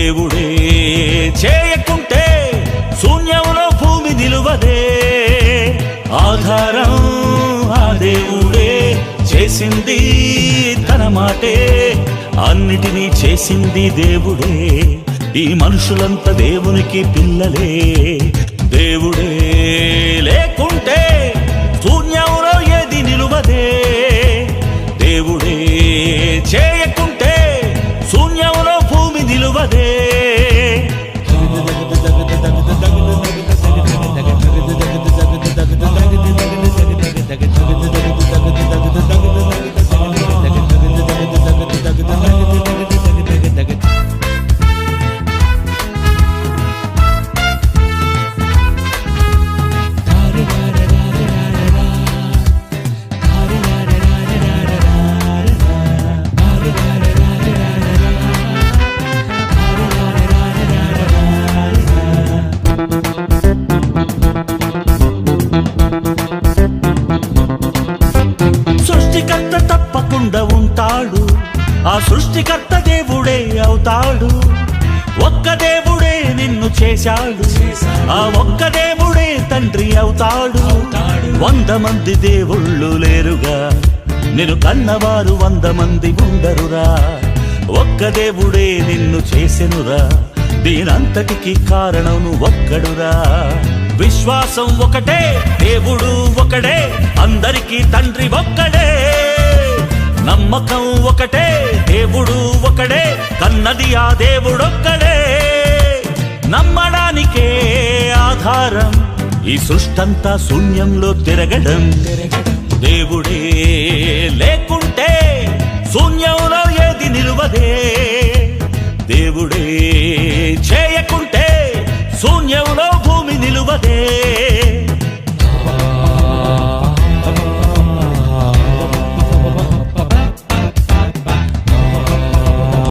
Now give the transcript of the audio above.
దేవుడే. చేయకుంటే శూన్యంలో భూమి నిలువదే. ఆధారం ఆ దేవుడే చేసింది తన మాటే. అన్నిటినీ చేసింది దేవుడే. ఈ మనుషులంతా దేవునికి పిల్లలే. దేవుడే లేక శూన్యంలో సృష్టికర్త తప్పకుండా ఉంటాడు. ఆ సృష్టికర్త దేవుడే అవుతాడు. ఒక్క దేవుడే నిన్ను చేశాడు. ఆ ఒక్క దేవుడే తండ్రి అవుతాడు. వంద మంది దేవుళ్ళు లేరుగా. నేను కన్నవారు వంద మంది ఉండరురా. ఒక్క దేవుడే నిన్ను చేసెనురా. దీనంతటికి కారణం ఒక్కడురా. విశ్వాసం ఒకటే దేవుడు ఒకడే. అందరికీ తండ్రి ఒక్క నమ్మకం ఒకటే దేవుడు ఒకడే కన్నది ఆ దేవుడొక్కడే. నమ్మడానికే ఆధారం ఈ సృష్టంతా శూన్యంలో తిరగడం. తిరగడం